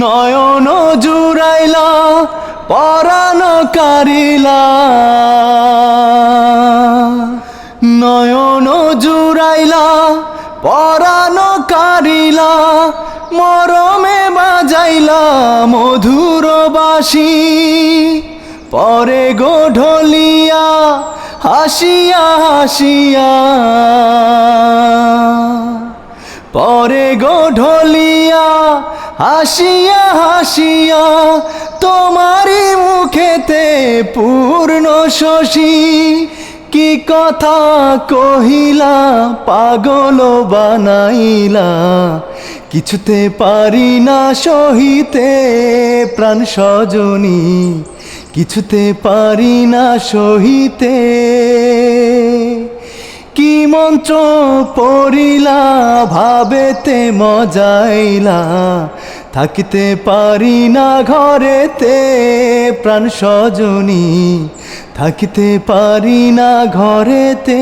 নয়ন জুড়াইলা পরাণ কারিলা নয়ন জুড়াইলা পরাণ কারিলা মরমে বাজাইলা মধুর বাসি পরে গো ঢলিয়া, হাসিয়া হাসিয়া। পরে গো ঢলিয়া হাসিয়া হাসিয়া তোমারই মুখেতে পূর্ণ শশী। কি কথা কহিলা, পাগল বানাইলা। কিছুতে পারি না সহিতে প্রাণ সজনী। কিছুতে পারি না সহিতে মন্ত্র পড়িলা ভাবেতে মজাইলা। থাকিতে পারি না ঘরেতে প্রাণ সজনী। থাকিতে পারি না ঘরেতে